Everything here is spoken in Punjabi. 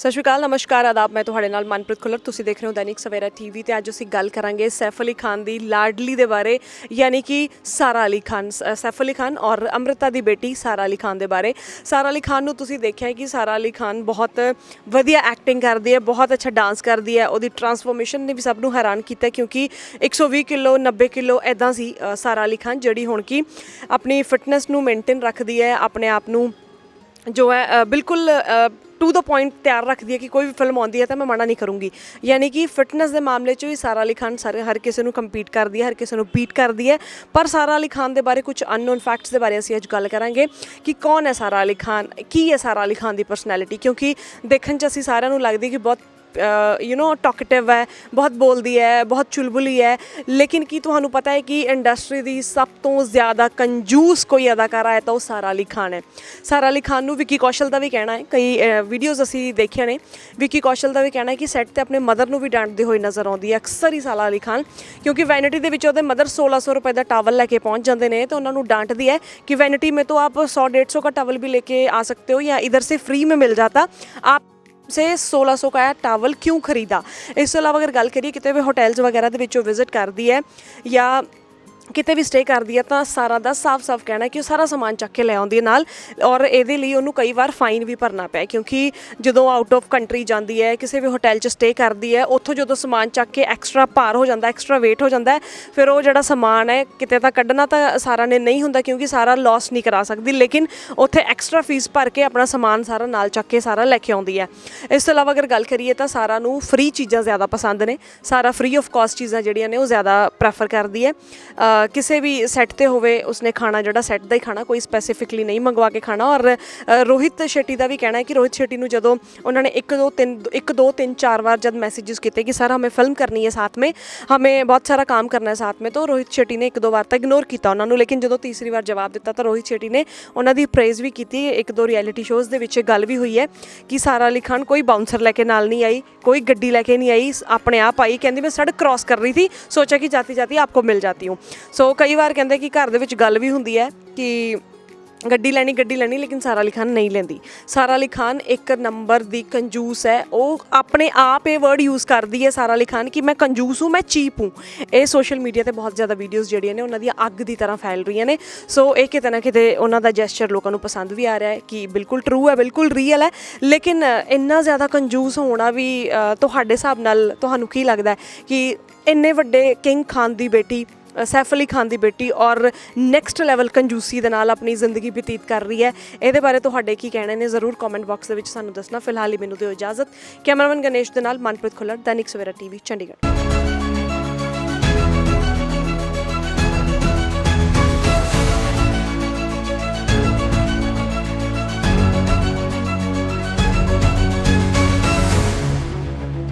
ਸਤਿ ਸ਼੍ਰੀ ਅਕਾਲ, ਨਮਸਕਾਰ, ਆਦਾਬ, ਮੈਂ ਤੁਹਾਡੇ ਨਾਲ ਮਨਪ੍ਰੀਤ ਖੁੱਲਰ। ਤੁਸੀਂ ਦੇਖ ਰਹੇ ਹੋ ਦੈਨਿਕ ਸਵੇਰਾ ਟੀਵੀ ਤੇ ਅੱਜ ਅਸੀਂ ਗੱਲ ਕਰਾਂਗੇ ਸੈਫ ਅਲੀ ਖਾਨ ਦੀ ਲਾਡਲੀ ਦੇ ਬਾਰੇ, ਯਾਨੀ ਕਿ ਸਾਰਾ ਅਲੀ ਖਾਨ ਸੈਫ ਅਲੀ ਖਾਨ ਔਰ ਅੰਮ੍ਰਿਤਾ ਦੀ ਬੇਟੀ ਸਾਰਾ ਅਲੀ ਖਾਨ ਦੇ ਬਾਰੇ। ਸਾਰਾ ਅਲੀ ਖਾਨ ਨੂੰ ਤੁਸੀਂ ਦੇਖਿਆ ਕਿ ਸਾਰਾ ਅਲੀ ਖਾਨ ਬਹੁਤ ਵਧੀਆ ਐਕਟਿੰਗ ਕਰਦੀ ਹੈ, ਬਹੁਤ ਅੱਛਾ ਡਾਂਸ ਕਰਦੀ ਹੈ। ਉਹਦੀ ਟਰਾਂਸਫੋਰਮੇਸ਼ਨ ਨੇ ਵੀ ਸਭ ਨੂੰ ਹੈਰਾਨ ਕੀਤਾ ਕਿਉਂਕਿ 120 ਕਿਲੋ 90 ਕਿਲੋ ਐਦਾਂ ਸੀ ਸਾਰਾ ਅਲੀ ਖਾਨ, ਜਿਹੜੀ ਹੁਣ ਕਿ ਆਪਣੀ ਫਿਟਨੈਸ ਨੂੰ ਮੇਨਟੇਨ ਰੱਖਦੀ ਹੈ, ਆਪਣੇ ਆਪ ਨੂੰ ਜੋ ਹੈ ਬਿਲਕੁਲ ਟੂ ਦਾ ਪੁਆਇੰਟ ਤਿਆਰ ਰੱਖਦੀ ਹੈ ਕਿ ਕੋਈ ਵੀ ਫਿਲਮ ਆਉਂਦੀ ਹੈ ਤਾਂ ਮੈਂ ਮਨਾ ਨਹੀਂ ਕਰੂੰਗੀ। ਯਾਨੀ ਕਿ ਫਿਟਨੈਸ ਦੇ ਮਾਮਲੇ 'ਚ ਵੀ ਸਾਰਾ ਅਲੀ ਖਾਨ ਸਾਰੇ, ਹਰ ਕਿਸੇ ਨੂੰ ਕੰਪੀਟ ਕਰਦੀ ਹੈ, ਹਰ ਕਿਸੇ ਨੂੰ ਬੀਟ ਕਰਦੀ ਹੈ। ਪਰ ਸਾਰਾ ਅਲੀ ਖਾਨ ਦੇ ਬਾਰੇ ਕੁਝ ਅਨਨੋਨ ਫੈਕਟਸ ਦੇ ਬਾਰੇ ਅਸੀਂ ਅੱਜ ਗੱਲ ਕਰਾਂਗੇ ਕਿ ਕੌਣ ਹੈ ਸਾਰਾ ਅਲੀ ਖਾਨ, ਕੀ ਹੈ ਸਾਰਾ ਅਲੀ ਖਾਨ ਦੀ ਪਰਸਨੈਲਿਟੀ ਕਿਉਂਕਿ ਦੇਖਣ 'ਚ ਅਸੀਂ ਸਾਰਿਆਂ ਨੂੰ ਲੱਗਦੀ ਕਿ ਬਹੁਤ ਯੂ نو ਟਾਕਟਿਵ ਹੈ ਬਹੁਤ ਬੋਲਦੀ ਹੈ ਬਹੁਤ ਚੁਲਬੁਲੀ ਹੈ ਲੇਕਿਨ ਕੀ ਤੁਹਾਨੂੰ ਪਤਾ ਹੈ ਕਿ ਇੰਡਸਟਰੀ ਦੀ ਸਭ ਤੋਂ ਜ਼ਿਆਦਾ ਕੰਜੂਸ ਕੋਈ ਅਦਾਕਾਰਾ ਹੈ ਤਾਂ ਉਹ ਸਾਰਾ ਅਲੀ ਖਾਨ ਹੈ ਸਾਰਾ ਅਲੀ ਖਾਨ ਨੂੰ ਵਿੱਕੀ ਕੌਸ਼ਲ ਦਾ ਵੀ ਕਹਿਣਾ ਹੈ ਕਈ ਵੀਡੀਓਜ਼ ਅਸੀਂ ਦੇਖੀਆਂ ਨੇ ਵਿੱਕੀ ਕੌਸ਼ਲ ਦਾ ਵੀ ਕਹਿਣਾ ਹੈ ਕਿ ਸੈੱਟ ਤੇ ਆਪਣੇ ਮਦਰ ਨੂੰ ਵੀ ਡਾਂਟਦੇ ਹੋਏ ਨਜ਼ਰ ਆਉਂਦੀ ਹੈ ਅਕਸਰ ਹੀ ਸਾਰਾ ਅਲੀ ਖਾਨ ਕਿਉਂਕਿ ਵੈਨਿਟੀ ਦੇ ਵਿੱਚ ਉਹਦੇ ਮਦਰ 1600 ਰੁਪਏ ਦਾ ਟਾਵਲ ਲੈ ਕੇ ਪਹੁੰਚ ਜਾਂਦੇ ਨੇ ਤੇ ਉਹਨਾਂ ਨੂੰ ਡਾਂਟਦੀ ਹੈ ਕਿ ਵੈਨਿਟੀ में तो आप 100 150 का टॉवल भी लेके आ सकते हो या इधर से फ्री में मिल जाता आप ਸੇ 1600 का ਟਾਵਲ ਕਿਉਂ ਖਰੀਦਾ? ਇਸ ਤੋਂ ਇਲਾਵਾ ਅਗਰ ਗੱਲ ਕਰੀਏ ਕਿਤੇ ਵੀ ਹੋਟਲਸ ਵਗੈਰਾ ਦੇ ਵਿੱਚ ਉਹ ਵਿਜ਼ਿਟ ਕਰਦੀ ਹੈ ਜਾਂ ਕਿਤੇ ਵੀ ਸਟੇ ਕਰਦੀ ਹੈ ਤਾਂ ਸਾਰਾ ਦਾ ਸਾਫ਼-ਸਾਫ਼ ਕਹਿਣਾ ਹੈ ਕਿ ਉਹ ਸਾਰਾ ਸਮਾਨ ਚੱਕ ਕੇ ਲੈ ਆਉਂਦੀ ਹੈ ਨਾਲ ਔਰ ਇਹਦੇ ਲਈ ਉਹਨੂੰ ਕਈ ਵਾਰ ਫਾਈਨ ਵੀ ਭਰਨਾ ਪਿਆ ਕਿਉਂਕਿ ਜਦੋਂ ਆਊਟ ਆਫ ਕੰਟਰੀ ਜਾਂਦੀ ਹੈ, ਕਿਸੇ ਵੀ ਹੋਟਲ 'ਚ ਸਟੇ ਕਰਦੀ ਹੈ, ਉੱਥੋਂ ਜਦੋਂ ਸਮਾਨ ਚੱਕ ਕੇ ਐਕਸਟਰਾ ਭਾਰ ਹੋ ਜਾਂਦਾ ਐਕਸਟਰਾ weight ਹੋ ਜਾਂਦਾ ਫਿਰ ਉਹ ਜਿਹੜਾ ਸਮਾਨ ਹੈ ਕਿਤੇ ਤਾਂ ਕੱਢਣਾ ਤਾਂ ਸਾਰਾ ਨੇ ਨਹੀਂ ਹੁੰਦਾ ਕਿਉਂਕਿ ਸਾਰਾ ਲਾਸ ਨਹੀਂ ਕਰਾ ਸਕਦੀ, ਲੇਕਿਨ ਉੱਥੇ ਐਕਸਟਰਾ ਫੀਸ ਭਰ ਕੇ ਆਪਣਾ ਸਮਾਨ ਸਾਰਾ ਨਾਲ ਚੱਕ ਕੇ ਸਾਰਾ ਲੈ ਕੇ ਆਉਂਦੀ ਹੈ। ਇਸ ਤੋਂ ਇਲਾਵਾ ਅਗਰ ਗੱਲ ਕਰੀਏ ਤਾਂ ਸਾਰਾ ਨੂੰ ਫ੍ਰੀ ਚੀਜ਼ਾਂ ਜ਼ਿਆਦਾ ਪਸੰਦ ਨੇ, ਸਾਰਾ ਫ੍ਰੀ ਆਫ ਕਾਸਟ ਚੀਜ਼ਾਂ ਜਿਹੜੀਆਂ ਨੇ ਉਹ ਜ਼ਿਆਦਾ ਪ੍ਰੈਫਰ ਕਰਦੀ ਹੈ। ਕਿਸੇ ਵੀ ਸੈੱਟ ਤੇ ਹੋਵੇ, ਉਸਨੇ ਖਾਣਾ ਜਿਹੜਾ ਸੈੱਟ ਦਾ ਹੀ ਖਾਣਾ, ਕੋਈ ਸਪੈਸੀਫਿਕਲੀ ਨਹੀਂ ਮੰਗਵਾ ਕੇ ਖਾਣਾ। ਔਰ ਰੋਹਿਤ ਸ਼ੈਟੀ ਦਾ ਵੀ ਕਹਿਣਾ ਹੈ ਕਿ ਰੋਹਿਤ ਸ਼ੈਟੀ ਨੂੰ ਜਦੋਂ ਉਹਨਾਂ ਨੇ 1 2 3 1 2 3 4 ਵਾਰ ਜਦ ਮੈਸੇजेस ਕੀਤੇ ਕਿ ਸਰ ਹਮੇ ਫਿਲਮ ਕਰਨੀ ਹੈ ਸਾਥ ਹਮੇ ਬਹੁਤ ਸਾਰਾ ਕੰਮ ਕਰਨਾ करना है साथ में तो रोहित शेट्टी ने एक दो बार तक इग्नोर किया उन्होंने लेकिन ਜਦੋਂ ਤੀਸਰੀ ਵਾਰ ਜਵਾਬ ਦਿੱਤਾ, ਤਾਂ ਰੋਹਿਤ ਸ਼ੇਟੀ ਨੇ ਉਹਨਾਂ ਦੀ ਪ੍ਰੇਜ਼ ਵੀ ਕੀਤੀ। ਇੱਕ ਦੋ ਰਿਐਲਿਟੀ ਸ਼ੋਜ਼ ਦੇ ਵਿੱਚ ਗੱਲ ਵੀ ਹੋਈ ਹੈ ਕਿ ਸਾਰਾ ਅਲੀ ਖਾਨ ਕੋਈ ਬਾਉਂਸਰ ਲੈ ਕੇ ਨਾਲ ਨਹੀਂ ਆਈ, ਕੋਈ ਗੱਡੀ ਲੈ ਕੇ ਨਹੀਂ ਆਈ, ਆਪਣੇ ਆਪ ਆਈ। ਕਹਿੰਦੀ, ਮੈਂ ਸੜਕ ਕ੍ਰਾਸ ਕਰ ਰਹੀ ਸੀ, ਸੋਚਿਆ ਕਿ ਜਾਤੀ ਜਾਤੀ ਆਪਕੋ ਮਿਲ ਜਾਤੀ ਹੂੰ। ਸੋ ਕਈ ਵਾਰ ਕਹਿੰਦੇ ਕਿ ਘਰ ਦੇ ਵਿੱਚ ਗੱਲ ਵੀ ਹੁੰਦੀ ਹੈ ਕਿ ਗੱਡੀ ਲੈਣੀ ਗੱਡੀ ਲੈਣੀ, ਲੇਕਿਨ ਸਾਰਾ ਅਲੀ ਖਾਨ ਨਹੀਂ ਲੈਂਦੀ। ਸਾਰਾ ਅਲੀ ਖਾਨ ਇੱਕ ਨੰਬਰ ਦੀ ਕੰਜੂਸ ਹੈ। ਉਹ ਆਪਣੇ ਆਪ ਇਹ ਵਰਡ ਯੂਜ਼ ਕਰਦੀ ਹੈ ਸਾਰਾ ਅਲੀ ਖਾਨ ਕਿ ਮੈਂ ਕੰਜੂਸ ਹੂੰ, ਮੈਂ ਚੀਪ ਹੂੰ। ਇਹ ਸੋਸ਼ਲ ਮੀਡੀਆ ਤੇ ਬਹੁਤ ਜ਼ਿਆਦਾ ਵੀਡੀਓਜ਼ ਜਿਹੜੀਆਂ ਨੇ, ਉਹਨਾਂ ਦੀਆਂ ਅੱਗ ਦੀ ਤਰ੍ਹਾਂ ਫੈਲ ਰਹੀਆਂ ਨੇ। ਸੋ ਇਹ ਕਿਤੇ ਨਾ ਕਿਤੇ ਉਹਨਾਂ ਦਾ ਜੈਸਚਰ ਲੋਕਾਂ ਨੂੰ ਪਸੰਦ ਵੀ ਆ ਰਿਹਾ ਹੈ ਕਿ ਬਿਲਕੁਲ ਟਰੂ ਹੈ, ਬਿਲਕੁਲ ਰੀਅਲ ਹੈ। ਲੇਕਿਨ ਇੰਨਾ ਜ਼ਿਆਦਾ ਕੰਜੂਸ ਹੋਣਾ ਵੀ ਤੁਹਾਡੇ ਹਿਸਾਬ ਨਾਲ ਤੁਹਾਨੂੰ ਕੀ ਲੱਗਦਾ ਹੈ ਕਿ ਇੰਨੇ ਵੱਡੇ ਕਿੰਗ ਖਾਨ ਦੀ ਬੇਟੀ ਸੈਫ ਅਲੀ ਖਾਨ ਦੀ ਬੇਟੀ ਔਰ ਨੈਕਸਟ ਲੈਵਲ ਕੰਜੂਸੀ ਦੇ ਨਾਲ ਆਪਣੀ ਜ਼ਿੰਦਗੀ ਬਤੀਤ ਕਰ ਰਹੀ ਹੈ। ਇਹਦੇ ਬਾਰੇ ਤੁਹਾਡੇ ਕੀ ਕਹਿਣੇ ਨੇ? ਜ਼ਰੂਰ ਕਮੈਂਟ ਬਾਕਸ ਦੇ ਵਿੱਚ ਸਾਨੂੰ ਦੱਸਣਾ। ਫਿਲਹਾਲ ਹੀ ਮੈਨੂੰ ਦਿਓ ਇਜਾਜ਼ਤ। ਕੈਮਰਾਮੈਨ ਗਣੇਸ਼ ਦੇ ਨਾਲ ਮਨਪ੍ਰੀਤ ਖੁੱਲਰ, ਦੈਨਿਕ ਸਵੇਰਾ ਟੀਵੀ, ਚੰਡੀਗੜ੍ਹ।